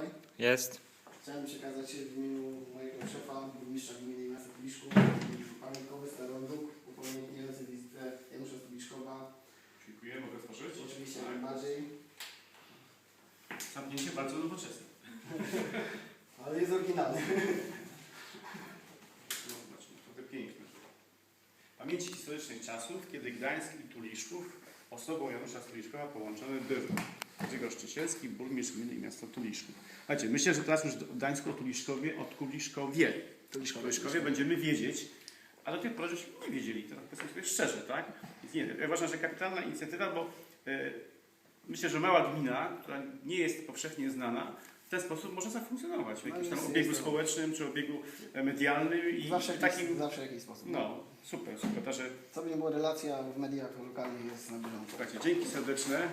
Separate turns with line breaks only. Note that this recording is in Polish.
tutaj?
Jest.
Chciałem przekazać w imieniu mojego szefa, burmistrza gminy miasta Tuliszków, pamiątkowy steronduk, upamiętniający wizytę Janusza Tuliszkowa.
Dziękuję, mogę otworzyć?
Oczywiście najbardziej,
Zamknięcie bardzo nowoczesne.
ale jest oryginalny.
No, znaczy, naprawdę piękne. Pamięci historycznych czasów, kiedy Gdańsk i Tuliszków osobą Janusza Tuliszkowa połączony był. Grzegorz Czysielski, burmistrz gminy i miasta Tuliszków. Słuchajcie, myślę, że teraz już w Gdańsku o Tuliszkowie, od Tuliszkowie, Tuliszkowie będziemy wiedzieć, ale do tej pory żeśmy nie wiedzieli, to powiedzmy sobie szczerze, tak? Więc nie, ja uważam, że kapitalna inicjatywa, bo e, myślę, że mała gmina, która nie jest powszechnie znana, w ten sposób może zafunkcjonować w
No
jakimś tam obiegu społecznym czy obiegu e, medialnym i
Zawsze,
takim.
zawsze w jakiś sposób.
No, super, super. Także
Co by nie było, relacja w mediach lokalnych jest na bieżąco.
słuchajcie, dzięki serdeczne.